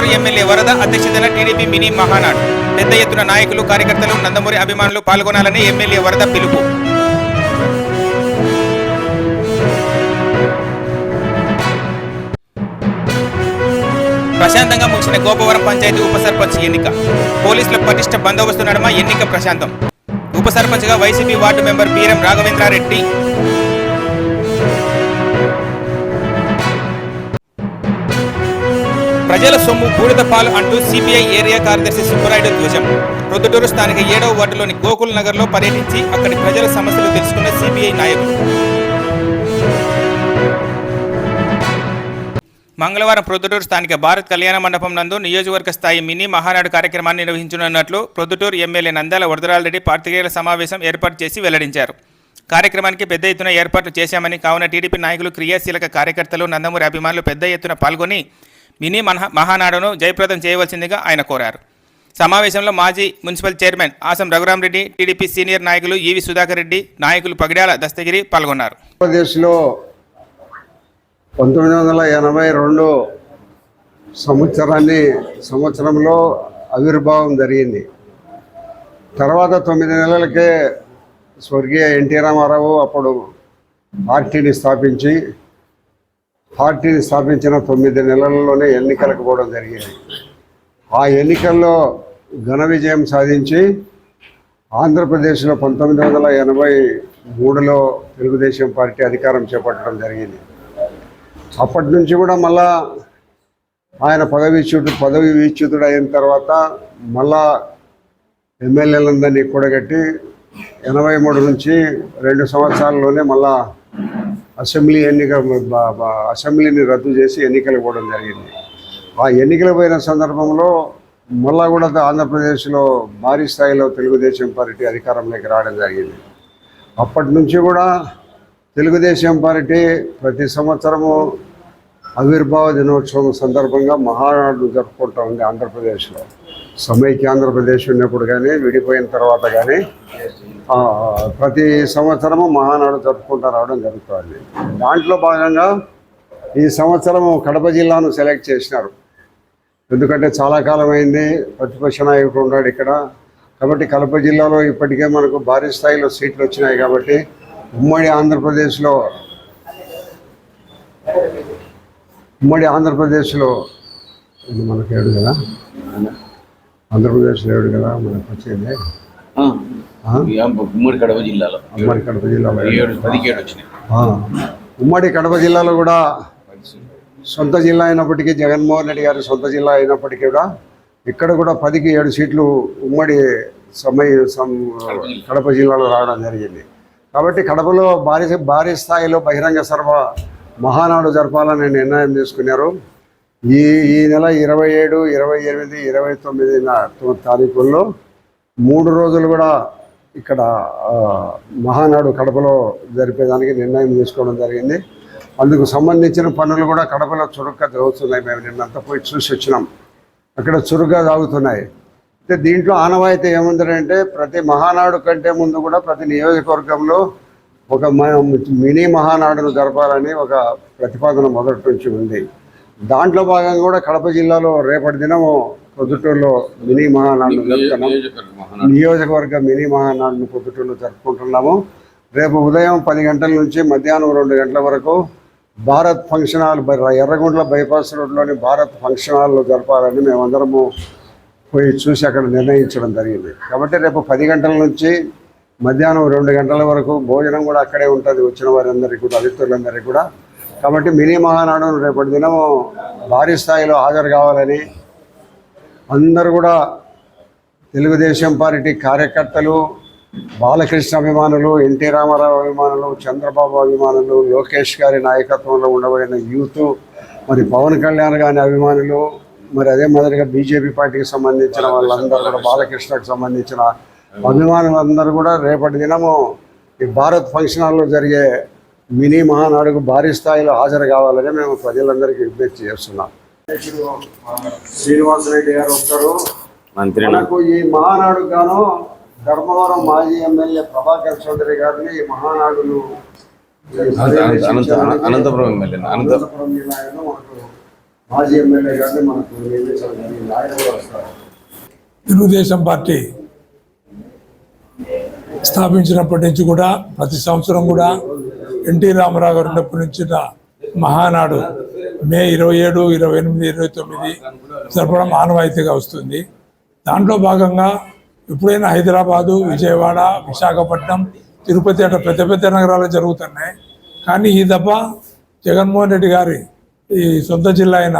మంగళవారం ఎమ్మెల్యే వరద అధ్యక్షతన టీడీపీ మినీ మహానాడు. పెద్ద ఎత్తున నాయకులు కార్యకర్తలు నందమూరి అభిమానులు పాల్గొనాలని ఎమ్మెల్యే వరద పిలుపు. ప్రశాంతంగా ముగిసిన గోపవరం పంచాయతీ ఉప సర్పంచ్ ఎన్నిక. పోలీసుల పటిష్ట బందోబస్తు నడుమ ఎన్నిక ప్రశాంతం. ఉప సర్పంచ్గా YCP ward member Beeram Raghavendra Reddy. ప్రజల సొమ్ము బూడిద పాలు అంటూ సిపిఐ ఏరియా కార్యదర్శి సుబ్బరాయుడు ధ్వజం. ప్రొద్దుటూరు స్థానిక ఏడవ వార్డులోని గోకుల్ నగర్లో పర్యటించి అక్కడి ప్రజల సమస్యలు తెలుసుకున్న సిపిఐ నాయకులు. మంగళవారం ప్రొద్దుటూరు స్థానిక భారత్ కళ్యాణ మండపం నందు నియోజకవర్గ స్థాయి మినీ మహానాడు కార్యక్రమాన్ని నిర్వహించనున్నట్లు ప్రొద్దుటూరు ఎమ్మెల్యే నందాల వరదరాలరెడ్డి పాత్రికేయుల సమావేశం ఏర్పాటు చేసి వెల్లడించారు. కార్యక్రమానికి పెద్ద ఎత్తున ఏర్పాట్లు చేశామని కావున టీడీపీ నాయకులు క్రియాశీలక కార్యకర్తలు నందమూరి అభిమానులు పెద్ద ఎత్తున పాల్గొని మినీ మహా మహానాడును జయప్రదం చేయవలసిందిగా ఆయన కోరారు. సమావేశంలో మాజీ municipal chairman Asam Raghurama Reddy TDP senior నాయకులు ఈవి సుధాకర్ రెడ్డి నాయకులు పగిడాల దస్తగిరి పాల్గొన్నారు. ఆంధ్రప్రదేశ్లో పంతొమ్మిది వందల ఎనభై రెండు సంవత్సరాన్ని సంవత్సరంలో ఆవిర్భావం జరిగింది. తర్వాత తొమ్మిది నెలలకే స్వర్గీయ ఎన్టీ రామారావు అప్పుడు పార్టీని స్థాపించి పార్టీని స్థాపించిన తొమ్మిది నెలల్లోనే ఎన్నికలకు పోవడం జరిగింది. ఆ ఎన్నికల్లో ఘన విజయం సాధించి ఆంధ్రప్రదేశ్లో పంతొమ్మిది వందల ఎనభై మూడులో తెలుగుదేశం పార్టీ అధికారం చేపట్టడం జరిగింది. అప్పటి నుంచి కూడా మళ్ళా ఆయన పదవీచ్యుడు పదవి వీచ్యుతుడు అయిన తర్వాత మళ్ళా ఎమ్మెల్యేలందరినీ కూడగట్టి ఎనభై మూడు నుంచి రెండు సంవత్సరాల్లోనే మళ్ళా అసెంబ్లీ ఎన్నిక అసెంబ్లీని రద్దు చేసి ఎన్నికలు పోవడం జరిగింది. ఆ ఎన్నికలు పోయిన సందర్భంలో మళ్ళా కూడా ఆంధ్రప్రదేశ్లో భారీ స్థాయిలో తెలుగుదేశం పార్టీ అధికారంలోకి రావడం జరిగింది. అప్పటి నుంచి కూడా తెలుగుదేశం పార్టీ ప్రతి సంవత్సరము ఆవిర్భావ దినోత్సవం సందర్భంగా మహానాడు జరుపుకుంటూ ఉంది ఆంధ్రప్రదేశ్లో. సమైక్య ఆంధ్రప్రదేశ్ ఉన్నప్పుడు కానీ విడిపోయిన తర్వాత కానీ ప్రతి సంవత్సరము మహానాడు జరుపుకుంటూ రావడం జరుగుతుంది. దాంట్లో భాగంగా ఈ సంవత్సరం కడప జిల్లాను సెలెక్ట్ చేసినారు. ఎందుకంటే చాలా కాలం అయింది ప్రతిపక్ష నాయకుడు ఉన్నాడు ఇక్కడ. కాబట్టి కడప జిల్లాలో ఇప్పటికే మనకు భారీ స్థాయిలో సీట్లు వచ్చినాయి కాబట్టి ఉమ్మడి ఆంధ్రప్రదేశ్లో ఉమ్మడి ఆంధ్రప్రదేశ్లో మనకి మనకు ఏడు కదా? ఆంధ్రప్రదేశ్లో ఏడు కదా మనకు వచ్చింది ఉమ్మడి కడప జిల్లాలో. ఉమ్మడి కడప జిల్లాలో. ఉమ్మడి కడప జిల్లాలో కూడా సొంత జిల్లా అయినప్పటికీ జగన్మోహన్ రెడ్డి గారి సొంత జిల్లా అయినప్పటికీ కూడా ఇక్కడ కూడా పదికి ఏడు సీట్లు ఉమ్మడి సమయ కడప జిల్లాలో రావడం జరిగింది. కాబట్టి కడపలో భారీ భారీ స్థాయిలో బహిరంగ సభ మహానాడు జరపాలని నిర్ణయం తీసుకున్నారు. ఈ ఈ నెల ఇరవై ఏడు ఇరవై ఎనిమిది ఇరవై తొమ్మిది తారీఖుల్లో మూడు రోజులు కూడా ఇక్కడ మహానాడు కడపలో జరిపేదానికి నిర్ణయం తీసుకోవడం జరిగింది. అందుకు సంబంధించిన పనులు కూడా కడపలో చురుగ్గా జరుగుతున్నాయి. మేము నిన్నంతా పోయి చూసి వచ్చినాం. అక్కడ చురుగ్గా సాగుతున్నాయి. అయితే దీంట్లో ఆనవాయితీ ఏముందంటే ప్రతి మహానాడు కంటే ముందు కూడా ప్రతి నియోజకవర్గంలో ఒక మ- మినీ మహానాడును జరపాలని ఒక ప్రతిపాదన మొదటి నుంచి ఉంది. దాంట్లో భాగంగా కూడా కడప జిల్లాలో రేపటి దినము పొద్దుటూరులో మినీ మహానాడు జరుపుతున్నాం నియోజకవర్గ మినీ మహానాడును పొద్దుటూరులో జరుపుకుంటున్నాము. రేపు ఉదయం పది గంటల నుంచి మధ్యాహ్నం రెండు గంటల వరకు Bharat function hall Erraguntla bypass రోడ్లోని భారత్ ఫంక్షన్ హాల్లో జరపాలని మేమందరము పోయి చూసి అక్కడ నిర్ణయించడం జరిగింది. కాబట్టి రేపు పది గంటల నుంచి మధ్యాహ్నం రెండు గంటల వరకు భోజనం కూడా అక్కడే ఉంటుంది. వచ్చిన వారందరికీ కూడా అతిథులందరికీ కూడా. కాబట్టి మినీ మహానాడు రేపటి దినము భారీ స్థాయిలో హాజరు కావాలని అందరూ కూడా తెలుగుదేశం పార్టీ కార్యకర్తలు బాలకృష్ణ అభిమానులు ఎన్టీ రామారావు అభిమానులు చంద్రబాబు అభిమానులు లోకేష్ గారి నాయకత్వంలో ఉండబడిన యూత్ మరి పవన్ కళ్యాణ్ గారి అభిమానులు మరి అదే మాదిరిగా బీజేపీ పార్టీకి సంబంధించిన వాళ్ళందరూ కూడా బాలకృష్ణకు సంబంధించిన అభిమానులందరూ కూడా రేపటి దినము ఈ భారత్ ఫంక్షన్ హాల్లో జరిగే మినీ మహానాడుకు భారీ స్థాయిలో హాజరు కావాలని మేము ప్రజలందరికీ విజ్ఞప్తి చేస్తున్నాం. శ్రీనివాసరెడ్డి గారు వస్తారు. మంత్రి మనకు ఈ మహానాడు గాను ధర్మవరం మాజీ ఎమ్మెల్యే ప్రభాకర్ చౌదరి గారిని ఈ మహానాడును అనంత- అనంతపురం ఎమ్మెల్యే అనంత అనంతపురం జిల్లాలో మనకు మాజీ ఎమ్మెల్యే గారిని మనకు తెలుగుదేశం పార్టీ స్థాపించినప్పటి నుంచి కూడా ప్రతి సంవత్సరం కూడా ఎన్టీ రామారావు గారు ఉన్నప్పటి నుంచి నా మహానాడు మే ఇరవై ఏడు ఇరవై ఎనిమిది ఇరవై తొమ్మిది జరపడం ఆనవాయితీగా వస్తుంది. దాంట్లో భాగంగా ఎప్పుడైనా హైదరాబాదు విజయవాడ విశాఖపట్నం తిరుపతి అట్లా పెద్ద పెద్ద నగరాలు జరుగుతున్నాయి. కానీ ఈ దఫ జగన్మోహన్ రెడ్డి గారి ఈ సొంత జిల్లా అయిన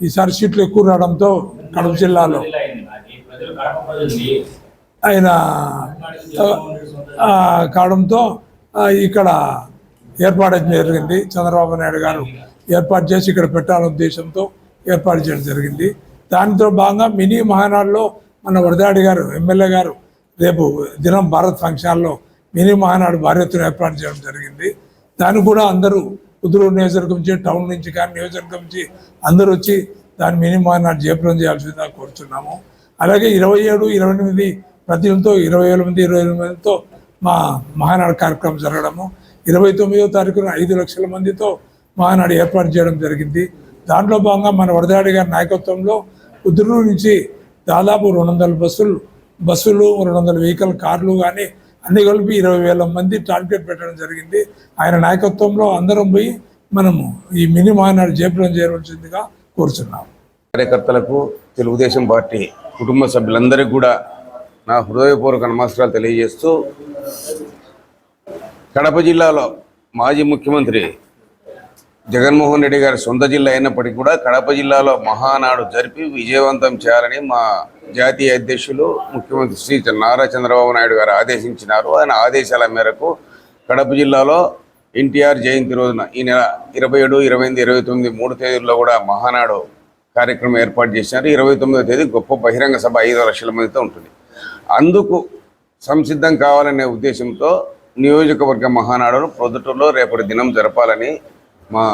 ఈసారి సీట్లు ఎక్కువ రావడంతో కడప జిల్లాలో ఆయన కావడంతో ఇక్కడ ఏర్పాటు జరిగింది. చంద్రబాబు నాయుడు గారు ఏర్పాటు చేసి ఇక్కడ పెట్టాలనే ఉద్దేశంతో ఏర్పాటు చేయడం జరిగింది. దానితో భాగంగా మినీ మహానాడులో మన వరదాడి గారు ఎమ్మెల్యే గారు రేపు దినం భారత్ ఫంక్షన్లో మినీ మహానాడు భారీ ఎత్తున ఏర్పాటు చేయడం జరిగింది. దాన్ని కూడా అందరూ కుదురు నియోజకవర్గం నుంచి టౌన్ నుంచి కానీ నియోజకవర్గం నుంచి అందరూ వచ్చి దాని మినీ మహానాడు జయప్రదం చేయాల్సిందిగా కోరుతున్నాము అలాగే ఇరవై ఏడు ఇరవై ఎనిమిది ప్రతితో ఇరవై ఏడు మంది ఇరవై ఎనిమిదితో మా మహానాడు కార్యక్రమం జరగడము ఇరవై తొమ్మిదో తారీఖున ఐదు లక్షల మందితో మహానాడు ఏర్పాటు చేయడం జరిగింది. దాంట్లో భాగంగా మన వరదాడి గారి నాయకత్వంలో కుదురు నుంచి దాదాపు రెండు వందల బస్సులు బస్సులు రెండు వందల వెహికల్ కార్లు కానీ అన్ని కలిపి ఇరవై వేల మంది టార్గెట్ పెట్టడం జరిగింది. ఆయన నాయకత్వంలో అందరం పోయి మనము ఈ మినీ మహానాడు జయప్రదం చేయవలసిందిగా కోరుచున్నాం. కార్యకర్తలకు తెలుగుదేశం పార్టీ కుటుంబ సభ్యులందరికీ కూడా నా హృదయపూర్వక నమస్కారాలు తెలియజేస్తూ కడప జిల్లాలో మాజీ ముఖ్యమంత్రి జగన్మోహన్ రెడ్డి గారి సొంత జిల్లా అయినప్పటికీ కూడా కడప జిల్లాలో మహానాడు జరిపి విజయవంతం చేయాలని మా జాతీయ అధ్యక్షులు ముఖ్యమంత్రి శ్రీ నారా చంద్రబాబు నాయుడు గారు ఆదేశించినారు. ఆయన ఆదేశాల మేరకు కడప జిల్లాలో ఎన్టీఆర్ జయంతి రోజున ఈ నెల ఇరవై ఏడు ఇరవై ఎనిమిది ఇరవై తొమ్మిది మూడు తేదీల్లో కూడా మహానాడు కార్యక్రమం ఏర్పాటు చేసినారు. ఇరవై తొమ్మిదో తేదీ గొప్ప బహిరంగ సభ ఐదు లక్షల మందితో ఉంటుంది. అందుకు సంసిద్ధం కావాలనే ఉద్దేశంతో నియోజకవర్గ మహానాడును ప్రొద్దుటూరులో రేపటి దినం జరపాలని మా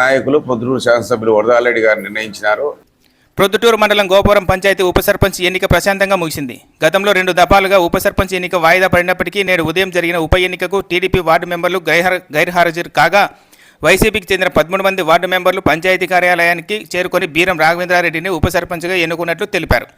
నాయకులు ప్రొద్దుటూరు శాసనసభ్యులు వరదాలరెడ్డి గారు నిర్ణయించినారు. ప్రొద్దుటూరు మండలం గోపురం పంచాయతీ ఉప సర్పంచ్ ఎన్నిక ప్రశాంతంగా ముగిసింది. గతంలో రెండు దఫాలుగా ఉప సర్పంచ్ ఎన్నిక వాయిదా పడినప్పటికీ నేడు ఉదయం జరిగిన ఉప ఎన్నికకు టీడీపీ వార్డు మెంబర్లు గైర్ గైర్హాజరు కాగా వైసీపీకి చెందిన పదమూడు మంది వార్డు మెంబర్లు పంచాయతీ కార్యాలయానికి చేరుకొని బీరం రాఘవేంద్రారెడ్డిని ఉప సర్పంచ్గా ఎన్నుకున్నట్లు తెలిపారు.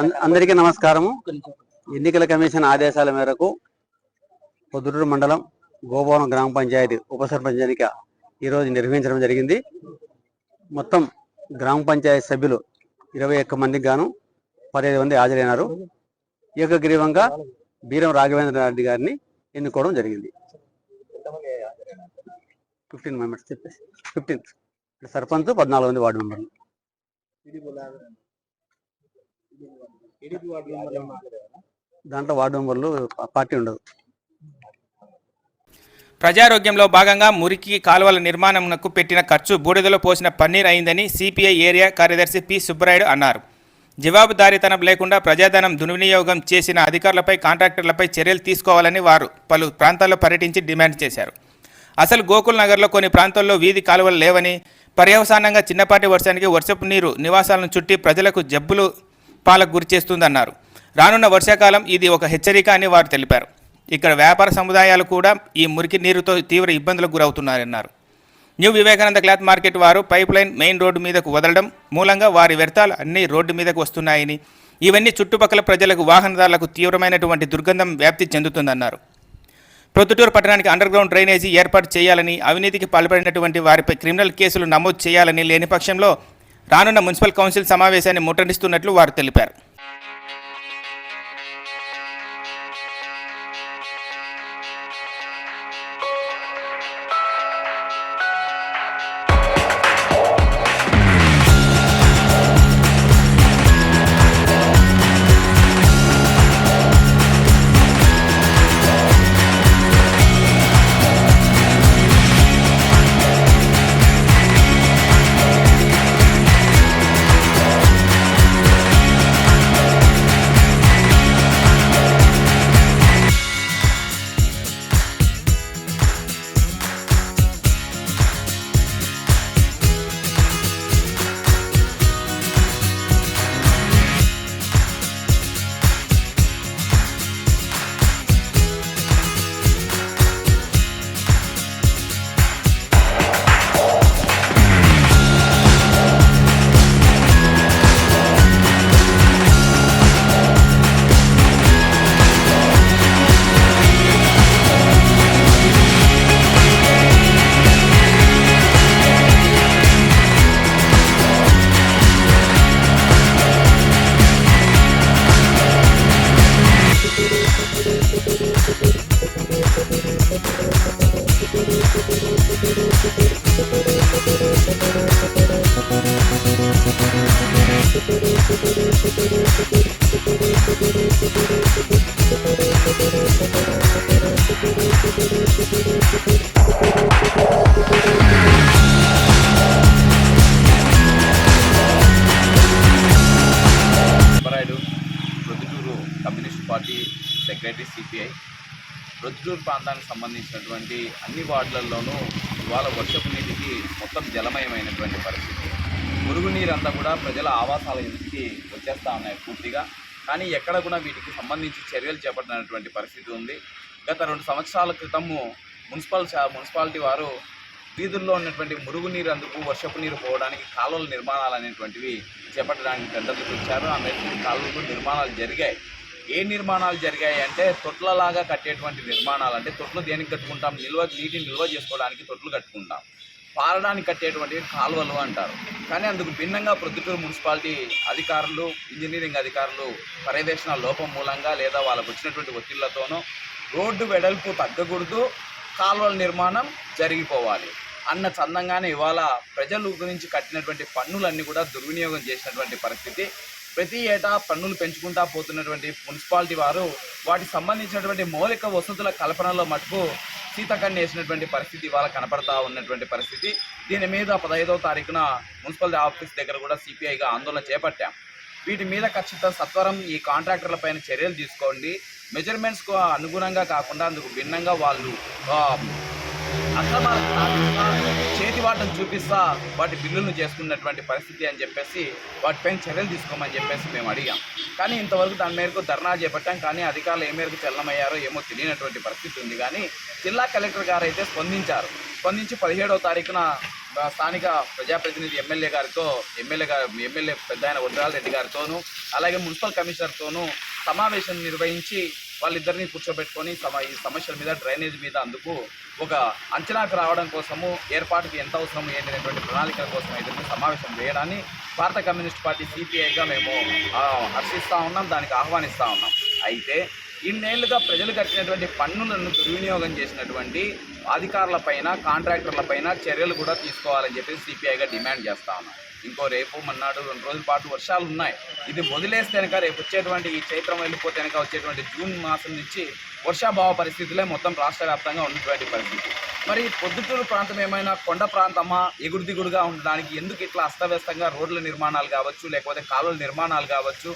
అందరికీ నమస్కారము. ఎన్నికల కమిషన్ ఆదేశాల మేరకు పొద్దుటూరు మండలం గోపవరం గ్రామ పంచాయతీ ఉప సర్పంచ్ ఎన్నిక ఈరోజు నిర్వహించడం జరిగింది. మొత్తం గ్రామ పంచాయతీ సభ్యులు ఇరవై ఒక్క మందికి గాను పదిహేను మంది హాజరైనారు. ఏకగ్రీవంగా బీరం రాఘవేంద్ర రెడ్డి గారిని ఎన్నుకోవడం జరిగింది. ఫిఫ్టీన్ మెంబర్స్ చెప్పేసి ఫిఫ్టీన్ సర్పంచ్ పద్నాలుగు మంది వార్డు మెంబర్లు. దాంట్లో వార్డు మెంబర్లు పార్టీ ఉండదు. ప్రజారోగ్యంలో భాగంగా మురికి కాలువల నిర్మాణంకు పెట్టిన ఖర్చు బూడిదలో పోసిన పన్నీర్ అయిందని సిపిఐ ఏరియా కార్యదర్శి పి. సుబ్బరాయుడు అన్నారు. జవాబుదారీతనం లేకుండా ప్రజాధనం దుర్వినియోగం చేసిన అధికారులపై కాంట్రాక్టర్లపై చర్యలు తీసుకోవాలని వారు పలు ప్రాంతాల్లో పర్యటించి డిమాండ్ చేశారు. అసలు గోకుల్ నగర్లో కొన్ని ప్రాంతాల్లో వీధి కాలువలు లేవని పర్యవసానంగా చిన్నపాటి వర్షానికి వర్షపు నీరు నివాసాలను చుట్టి ప్రజలకు జబ్బులు పాలకు గురిచేస్తుందన్నారు రానున్న వర్షాకాలం ఇది ఒక హెచ్చరిక అని వారు తెలిపారు. ఇక్కడ వ్యాపార సముదాయాలు కూడా ఈ మురికి నీరుతో తీవ్ర ఇబ్బందులకు గురవుతున్నారన్నారు న్యూ వివేకానంద క్లాత్ మార్కెట్ వారు పైప్ లైన్ మెయిన్ రోడ్డు మీదకు వదలడం మూలంగా వారి వ్యర్థాలు అన్నీ రోడ్డు మీదకు వస్తున్నాయని ఇవన్నీ చుట్టుపక్కల ప్రజలకు వాహనదారులకు తీవ్రమైనటువంటి దుర్గంధం వ్యాప్తి చెందుతుందన్నారు. ప్రొద్దుటూరు పట్టణానికి అండర్గ్రౌండ్ డ్రైనేజీ ఏర్పాటు చేయాలని అవినీతికి పాల్పడినటువంటి వారిపై క్రిమినల్ కేసులు నమోదు చేయాలని లేని పక్షంలో రానున్న మున్సిపల్ కౌన్సిల్ సమావేశాన్ని ముట్టడిస్తున్నట్లు వారు తెలిపారు. Party secretary CPI. ప్రొద్దుటూరు ప్రాంతానికి సంబంధించినటువంటి అన్ని వార్డులలోనూ ఇవాళ వర్షపు నీటికి మొత్తం జలమయమైనటువంటి పరిస్థితి. మురుగునీరు అంతా కూడా ప్రజల ఆవాసాల ఇంటికి వచ్చేస్తూ ఉన్నాయి పూర్తిగా. కానీ ఎక్కడ కూడా వీటికి సంబంధించి చర్యలు చేపట్టినటువంటి పరిస్థితి ఉంది. గత రెండు సంవత్సరాల క్రితము మున్సిపల్ మున్సిపాలిటీ వారు వీధుల్లో ఉన్నటువంటి మురుగునీరు అందుకు వర్షపు నీరు పోవడానికి కాలువల నిర్మాణాలు అనేటువంటివి చేపట్టడానికి టెండర్లకు ఇచ్చారు ఆ మేరకు కాలువలు నిర్మాణాలు జరిగాయి. ఏ నిర్మాణాలు జరిగాయి అంటే తొట్లలాగా కట్టేటువంటి నిర్మాణాలు. అంటే తొట్లు దేనికి కట్టుకుంటాం? నిల్వ నీటిని నిల్వ చేసుకోవడానికి తొట్లు కట్టుకుంటాం. పారడానికి కట్టేటువంటి కాలువలు అంటారు. కానీ అందుకు భిన్నంగా ప్రొద్దుటూరు మున్సిపాలిటీ అధికారులు ఇంజనీరింగ్ అధికారులు పర్యవేక్షణ లోపం మూలంగా లేదా వాళ్ళకు వచ్చినటువంటి ఒత్తిళ్ళతోనూ రోడ్డు వెడల్పు తగ్గకూడదు కాలువల నిర్మాణం జరిగిపోవాలి అన్న చందంగానే ఇవాళ ప్రజల గురించి కట్టినటువంటి పన్నులన్నీ కూడా దుర్వినియోగం చేసినటువంటి పరిస్థితి. ప్రతి ఏటా పన్నులు పెంచుకుంటా పోతున్నటువంటి మున్సిపాలిటీ వారు వాటికి సంబంధించినటువంటి మౌలిక వసతుల కల్పనలో మటుకు సీతకన్య వేసినటువంటి పరిస్థితి ఇవాళ కనపడతా ఉన్నటువంటి పరిస్థితి. దీని మీద పదహైదవ తారీఖున మున్సిపల్ ఆఫీస్ దగ్గర కూడా సిపిఐగా ఆందోళన చేపట్టాం. వీటి మీద ఖచ్చిత సత్వరం ఈ కాంట్రాక్టర్లపైన చర్యలు తీసుకోండి. మెజర్మెంట్స్కు అనుగుణంగా కాకుండా అందుకు భిన్నంగా వాళ్ళు ఆ, అక్రమాలకు తావిస్తా, చూపిస్తా వాటి బిల్లులను చేసుకున్నటువంటి పరిస్థితి అని చెప్పేసి వాటిపైన చర్యలు తీసుకోమని చెప్పేసి మేము అడిగాం. కానీ ఇంతవరకు దాని మేరకు ధర్నా చేపట్టాం కానీ అధికారులు ఏ మేరకు చల్లమయ్యారో ఏమో తెలియనటువంటి పరిస్థితి ఉంది. కానీ జిల్లా కలెక్టర్ గారు అయితే స్పందించారు. స్పందించి పదిహేడవ తారీఖున స్థానిక ప్రజాప్రతినిధి ఎమ్మెల్యే గారితో ఎమ్మెల్యే గారు ఎమ్మెల్యే పెద్ద ఆయన వడ్రాల రెడ్డి గారితోనూ అలాగే మున్సిపల్ కమిషనర్తోనూ సమావేశం నిర్వహించి వాళ్ళిద్దరిని కూర్చోబెట్టుకొని సమ ఈ సమస్యల మీద డ్రైనేజ్ మీద అందుకు ఒక అంచనాకు రావడం కోసము ఏర్పాటుకి ఎంత అవసరం ఏంటనేటువంటి ప్రణాళికల కోసం అయితే సమావేశం వేయడాన్ని భారత కమ్యూనిస్ట్ పార్టీ సిపిఐగా మేము హర్షిస్తూ ఉన్నాం దానికి ఆహ్వానిస్తూ ఉన్నాం. అయితే ఇన్నేళ్ళుగా ప్రజలు కట్టినటువంటి పన్నులను దుర్వినియోగం చేసినటువంటి అధికారులపైన కాంట్రాక్టర్లపైన చర్యలు కూడా తీసుకోవాలని చెప్పి సిపిఐగా డిమాండ్ చేస్తా ఉన్నాం. ఇంకో రేపు మన్నాడు రెండు రోజుల పాటు వర్షాలు ఉన్నాయి ఇది వదిలేస్తేనక రేపు వచ్చేటువంటి ఈ చైత్రం వెళ్ళిపోతే వచ్చేటువంటి జూన్ మాసం నుంచి వర్షాభావ పరిస్థితులే మొత్తం రాష్ట్ర వ్యాప్తంగా ఉన్నటువంటి పరిస్థితి. మరి పొద్దుటూరు ప్రాంతం ఏమైనా కొండ ప్రాంతమా? ఎగుడు దిగుడుగా ఉండడానికి ఎందుకు ఇట్లా అస్తవ్యస్తంగా రోడ్ల నిర్మాణాలు కావచ్చు లేకపోతే కాలువల నిర్మాణాలు కావచ్చు?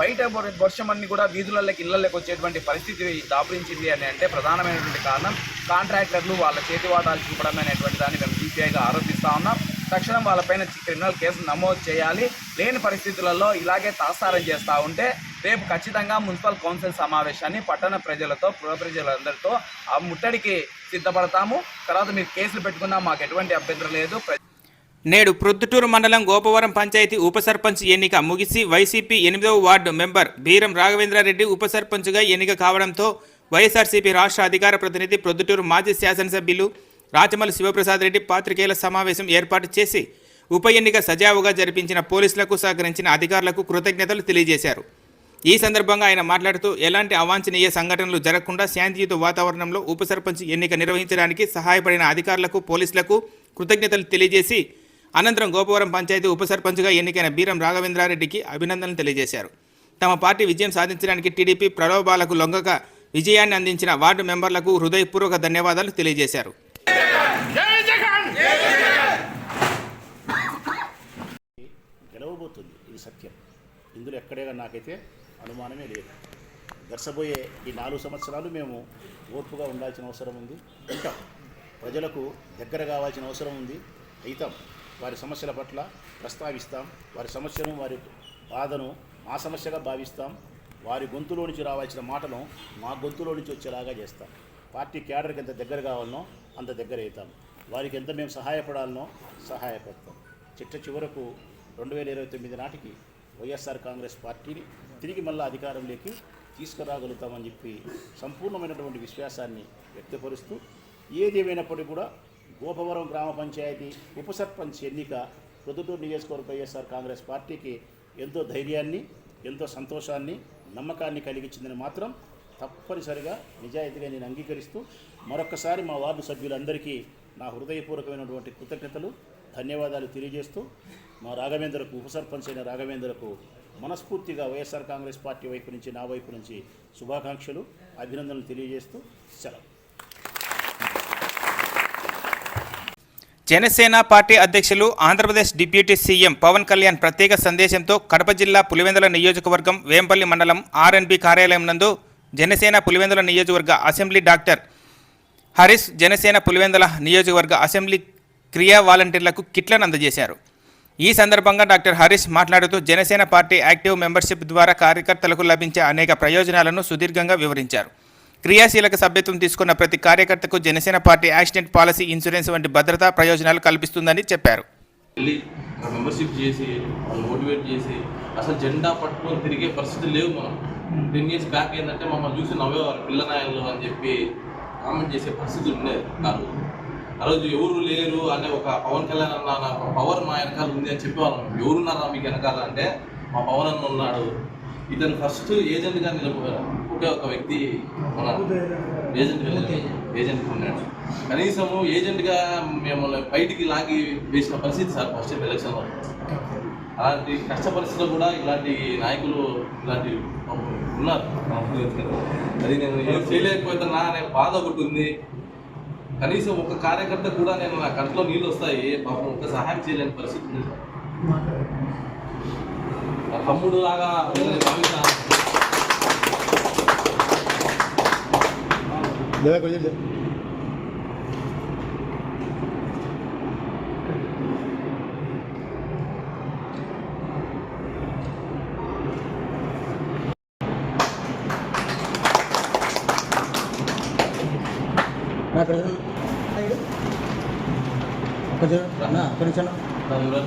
బయట వర్షం అన్ని కూడా వీధులలోకి ఇళ్ళలోకి వచ్చేటువంటి పరిస్థితి దాపురించింది అని అంటే ప్రధానమైనటువంటి కారణం కాంట్రాక్టర్లు వాళ్ళ చేతివాటాలు చూపడం అనేటువంటి దాన్ని మేము సిపిఐగా ఆరోపిస్తా ఉన్నాం. తక్షణం వాళ్ళపైన క్రిమినల్ కేసు నమోదు చేయాలి. లేని పరిస్థితులలో ఇలాగే తాసారం చేస్తూ ఉంటే రేపు ఖచ్చితంగా మున్సిపల్ కౌన్సిల్ సమావేశాన్ని పట్టణ ప్రజలతో పుర ప్రజలందరితో ఆ ముట్టడికి సిద్ధపడతాము. తర్వాత మీరు కేసులు పెట్టుకున్నా మాకు ఎటువంటి అభ్యంతరం లేదు. నేడు ప్రొద్దుటూరు మండలం గోపవరం పంచాయతీ ఉప సర్పంచ్ ఎన్నిక ముగిసి వైసీపీ ఎనిమిదవ వార్డు మెంబర్ బీరం రాఘవేంద్రారెడ్డి ఉప సర్పంచ్గా ఎన్నిక కావడంతో వైఎస్ఆర్సీపీ రాష్ట్ర అధికార ప్రతినిధి ప్రొద్దుటూరు మాజీ శాసనసభ్యులు రాచమల్లి శివప్రసాద్ రెడ్డి పాత్రికేయుల సమావేశం ఏర్పాటు చేసి ఉప ఎన్నిక సజావుగా జరిపించిన పోలీసులకు సహకరించిన అధికారులకు కృతజ్ఞతలు తెలియజేశారు. ఈ సందర్భంగా ఆయన మాట్లాడుతూ ఎలాంటి అవాంఛనీయ సంఘటనలు జరగకుండా శాంతియుత వాతావరణంలో ఉప సర్పంచ్ ఎన్నిక నిర్వహించడానికి సహాయపడిన అధికారులకు పోలీసులకు కృతజ్ఞతలు తెలియజేసి అనంతరం గోపవరం పంచాయతీ ఉప సర్పంచ్గా ఎన్నికైన బీరం రాఘవేంద్రారెడ్డికి అభినందనలు తెలియజేశారు. తమ పార్టీ విజయం సాధించడానికి టీడీపీ ప్రలోభాలకు లొంగక విజయాన్ని అందించిన వార్డు మెంబర్లకు హృదయపూర్వక ధన్యవాదాలు తెలియజేశారు. ఇందులో ఎక్కడైనా నాకైతే అనుమానమే లేదు. గడసబోయే ఈ నాలుగు సంవత్సరాలు మేము ఓర్పుగా ఉండాల్సిన అవసరం ఉంది. ఉంటాం ప్రజలకు దగ్గర కావాల్సిన అవసరం ఉంది. అయితాం వారి సమస్యల పట్ల ప్రస్తావిస్తాం. వారి సమస్యను వారి బాధను మా సమస్యగా భావిస్తాం. వారి గొంతులో నుంచి రావాల్సిన మాటను మా గొంతులో నుంచి వచ్చేలాగా చేస్తాం. పార్టీ క్యాడర్కి ఎంత దగ్గర కావాలనో అంత దగ్గర అవుతాం వారికి ఎంత మేము సహాయపడాలనో సహాయపడతాం. చిట్ట చివరకు రెండు వేల ఇరవై తొమ్మిది నాటికి వైఎస్ఆర్ కాంగ్రెస్ పార్టీని తిరిగి మళ్ళీ అధికారంలోకి తీసుకురాగలుగుతామని చెప్పి సంపూర్ణమైనటువంటి విశ్వాసాన్ని వ్యక్తపరుస్తూ ఏది కూడా గోపవరం గ్రామ పంచాయతీ ఉప సర్పంచ్ ఎన్నిక ప్రొద్దుటూరు నియోజకవర్గ వైఎస్ఆర్ కాంగ్రెస్ పార్టీకి ఎంతో ధైర్యాన్ని ఎంతో సంతోషాన్ని నమ్మకాన్ని కలిగించిందని మాత్రం తప్పనిసరిగా నిజాయితీగా నేను అంగీకరిస్తూ మరొకసారి మా వార్డు సభ్యులందరికీ నా హృదయపూర్వకమైనటువంటి కృతజ్ఞతలు. ధన్యవాదాలు తెలియజేస్తూ మా రాఘవేంద్రకు ఉప సర్పంచ్ అయిన రాఘవేంద్రకు మనస్ఫూర్తిగా వైఎస్ఆర్ కాంగ్రెస్ పార్టీ వైపు నుంచి నా వైపు నుంచి శుభాకాంక్షలు అభినందనలు తెలియజేస్తూ సెలవు. జనసేన పార్టీ అధ్యక్షులు ఆంధ్రప్రదేశ్ డిప్యూటీ సీఎం పవన్ కళ్యాణ్ ప్రత్యేక సందేశంతో కడప జిల్లా పులివెందుల నియోజకవర్గం వేంపల్లి మండలం ఆర్ఎన్బి కార్యాలయం నందు జనసేన పులివెందుల నియోజకవర్గ అసెంబ్లీ డాక్టర్ హరీష్ జనసేన పులివెందుల నియోజకవర్గ అసెంబ్లీ క్రియా వాలంటీర్లకు కిట్లను అందజేశారు. ఈ సందర్భంగా డాక్టర్ హరీష్ మాట్లాడుతూ జనసేన పార్టీ యాక్టివ్ మెంబర్షిప్ ద్వారా కార్యకర్తలకు లభించే అనేక ప్రయోజనాలను సుదీర్ఘంగా వివరించారు. క్రియాశీలక సభ్యత్వం తీసుకున్న ప్రతి కార్యకర్తకు Janasena party accident policy insurance వంటి భద్రతా ప్రయోజనాలు కల్పిస్తుందని చెప్పారు. మెంబర్షిప్ చేసి మోటివేట్ చేసి అసలు జెండా పట్టుకొని తిరిగే పరిస్థితి లేవు మనం. టెన్ ఇయర్స్ బ్యాక్ ఏంటంటే మమ్మల్ని చూసి నవ్వేవారు పిల్ల నాయకులు అని చెప్పి కామెంట్ చేసే పరిస్థితి ఉండేది కాదు. ఆ రోజు ఎవరు లేరు అనే ఒక పవన్ కళ్యాణ్ అన్న నాకు పవర్ మా వెనకాల ఉంది అని చెప్పేవాళ్ళం. ఎవరున్నారా మీకు వెనకాల అంటే మా పవన్ అన్న ఉన్నాడు. ఇతను ఫస్ట్ ఏజెంట్గా నిలిపోయారు ఒకే ఒక వ్యక్తి ఉన్నాడు. ఏజెంట్గా ఏజెంట్ ఉన్నాడు. కనీసము ఏజెంట్గా మిమ్మల్ని బయటికి లాగి వేసిన పరిస్థితి సార్ ఫస్ట్ ఎలక్షన్లో అలాంటి కష్ట పరిస్థితుల్లో కూడా ఇలాంటి నాయకులు ఇలాంటి ఉన్నారు. అది నేను ఏం చేయలేకపోతున్నా అనే బాధ ఒకటి ఉంది. కనీసం ఒక కార్యకర్త కూడా నేను నా కంట్లో నీళ్ళు వస్తాయి పాపం ఒక సహాయం చేయలేని పరిస్థితి ఉంది. తమ్ముడు లాగా భావిస్తాను అన్న. దానిలో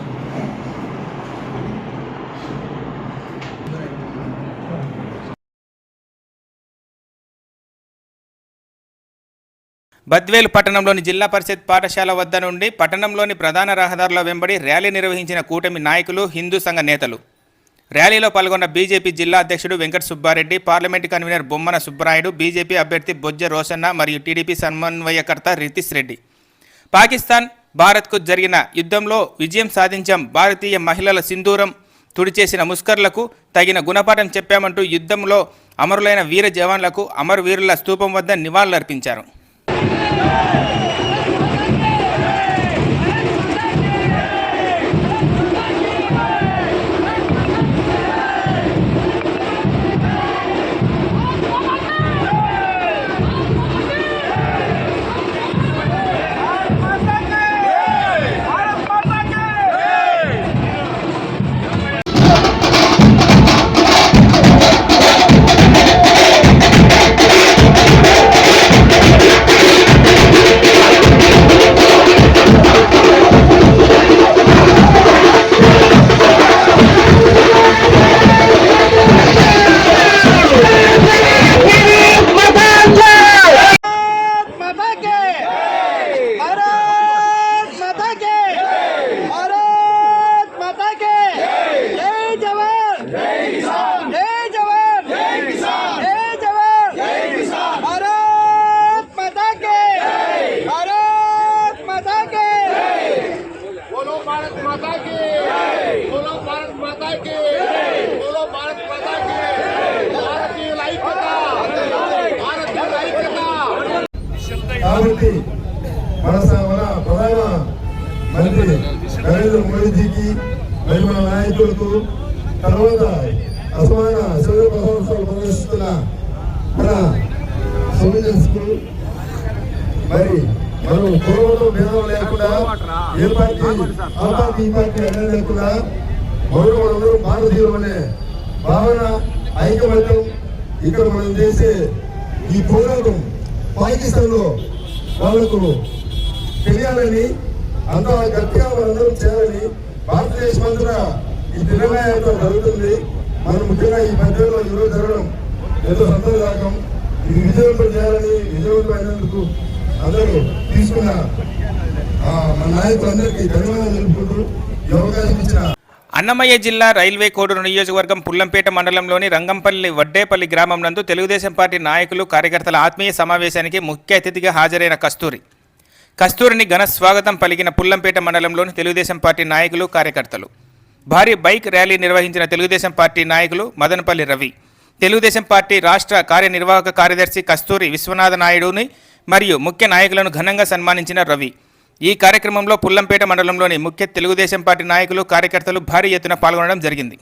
బద్వేలు పట్టణంలోని జిల్లా పరిషత్ పాఠశాల వద్ద నుండి పట్టణంలోని ప్రధాన రహదారుల వెంబడి ర్యాలీ నిర్వహించిన కూటమి నాయకులు హిందూ సంఘ నేతలు. ర్యాలీలో పాల్గొన్న బీజేపీ జిల్లా అధ్యక్షుడు Venkata Subba Reddy parliament convener Bommana Subbarayudu BJP అభ్యర్థి బొజ్జ రోషన్న మరియు టీడీపీ సమన్వయకర్త రితీష్ రెడ్డి. పాకిస్తాన్ భారత్కు జరిగిన యుద్ధంలో విజయం సాధించాం. భారతీయ మహిళల సింధూరం తుడిచేసిన ముస్కర్లకు తగిన గుణపాఠం చెప్పామంటూ యుద్ధంలో అమరులైన వీర జవాన్లకు అమరవీరుల స్తూపం వద్ద నివాళులర్పించారు. కాబట్టి మన మన ప్రధాన మంత్రి నరేంద్ర మోడీజీకి మరి మన నాయకులకు తర్వాత అసమాన శౌర్య ప్రదర్శనలు ప్రదర్శిస్తున్న మన సోల్జర్స్ మరి మనం పూర్వంలో భేదం లేకుండా ఏ పార్టీ ఆ పార్టీ ఈ పార్టీ అనేది లేకుండా మరో మనందరూ భారతీయులు అనే భావన ఐకమత్యం ఇక్కడ మనం చేసే ఈ పోరాటం పాకిస్తాన్లో లో తెలియాలని అంత గట్టిగా మనందరం చేయాలని భారతదేశం అంతా ఈ నిర్ణయంతో జరుగుతుంది. మనం ముఖ్యంగా ఈ మధ్యలో ఈరోజు జరగడం ఎంతో సంతోషదాయకం. ఇది విజయవంతం చేయాలని విజయవంతమైనందుకు అందరూ తీసుకున్న ఆ, మన నాయకులందరికీ ధన్యవాదాలు తెలుపుకుంటూ ఈ అవకాశం ఇచ్చిన అన్నమయ్య జిల్లా రైల్వే కోడూరు నియోజకవర్గం పుల్లంపేట మండలంలోని రంగంపల్లి వడ్డేపల్లి గ్రామం నందు తెలుగుదేశం పార్టీ నాయకులు కార్యకర్తల ఆత్మీయ సమావేశానికి ముఖ్య అతిథిగా హాజరైన కస్తూరి. కస్తూరిని ఘన స్వాగతం పలికిన పుల్లంపేట మండలంలోని తెలుగుదేశం పార్టీ నాయకులు కార్యకర్తలు. భారీ బైక్ ర్యాలీ నిర్వహించిన తెలుగుదేశం పార్టీ నాయకులు మదనపల్లి రవి. తెలుగుదేశం పార్టీ రాష్ట్ర కార్యనిర్వాహక కార్యదర్శి కస్తూరి విశ్వనాథ నాయుడుని మరియు ముఖ్య నాయకులను ఘనంగా సన్మానించిన రవి. ఈ కార్యక్రమంలో పుల్లంపేట మండలంలోని ముఖ్య తెలుగుదేశం పార్టీ నాయకులు కార్యకర్తలు భారీ ఎత్తున పాల్గొనడం జరిగింది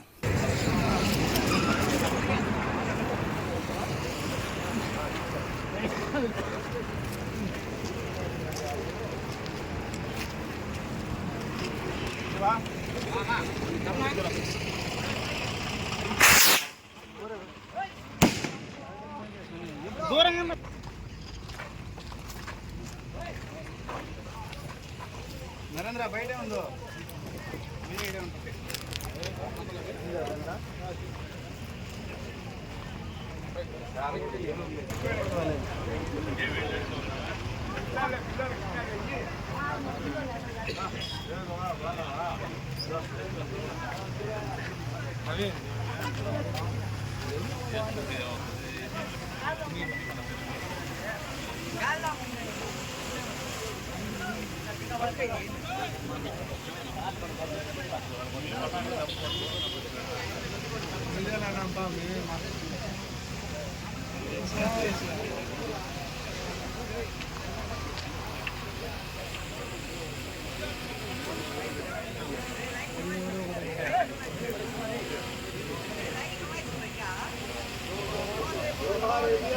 నరేంద్ర బయట ఉందో?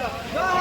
Yeah.